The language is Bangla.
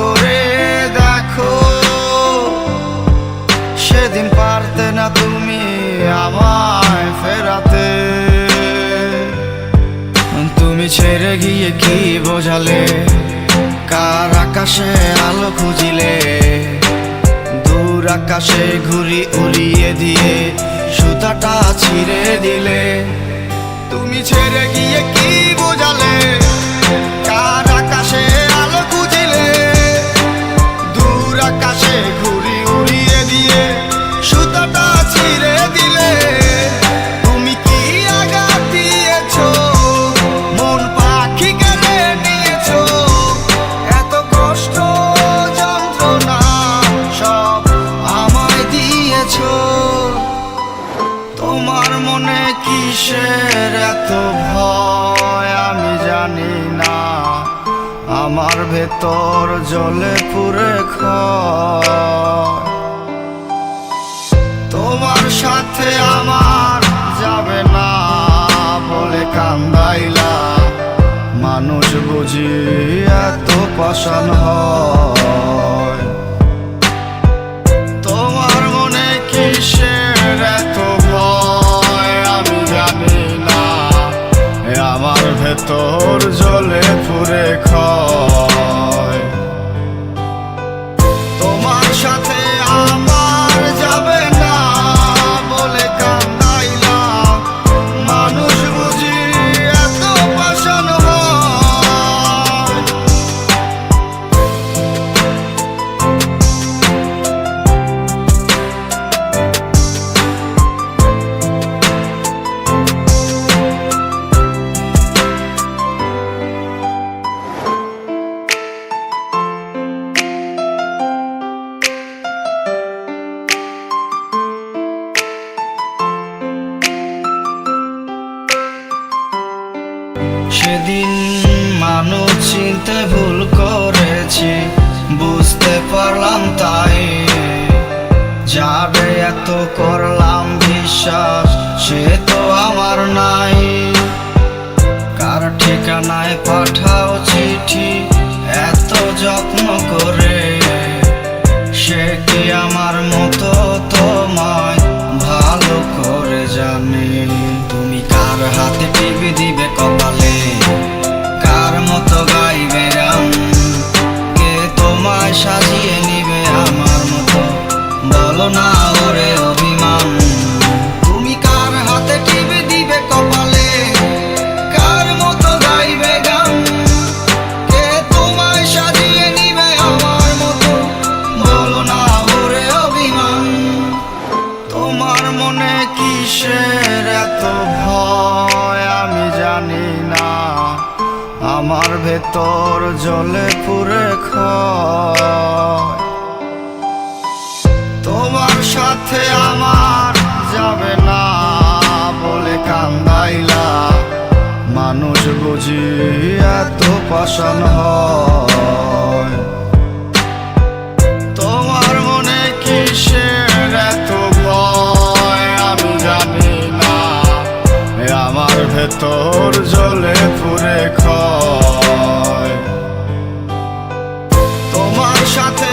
করে দেখো, সেদিন পারতে না তুমি আমায় ফেরাতে। তুমি ছেড়ে গিয়ে কি বোঝালে? কার আকাশে আলো খুঁজিলে? দূর আকাশে ঘুরি উড়িয়ে দিয়ে সুতাটা ছিঁড়ে দিলে। তুমি ছেড়ে গিয়ে আকাশে ঘুরি উড়িয়ে দিয়ে, সুতাটা ছিঁড়ে দিলে। তুমি কি আঘাত দিয়েছ? মন পাখি কেড়ে নিয়েছো এত কষ্ট, যন্ত্রণা সব আমায় দিয়েছ। তোমার মনে কিসের এত ভয় আমি জানি না। আমার ভেতর জলে পুরে ক্ষয় তোমার সাথে আমার যাবে না বলে কান্দাইলা। মানুষ বুঝি এত পাষাণ হয়। তোমার মনে কিসের এত ভয় আমি জানি না। আমার ভেতর সেদিন মানুষ চিনতে ভুল করেছি, বুঝতে পারলাম তাই। যাবে এত করলাম বিশ্বাস, সে তো আমার নাই। কার ঠিকানায় পাঠাও চিঠি, এত যত্ন করে। সে কি আমার মতো তোমায় ভালো করে জানে? তুমি কার হাতে টিভি দিবে? মনে কিসের এত ভয়? আমি জানি না। আমার ভেতর জলে পুরে তোমার সাথে আমার যাবে না বলে কান্দাইলা। মানুষ বুঝি এত পাষাণ হয়। আমার ভেতর জলে পুরে খায়। তোমার সাথে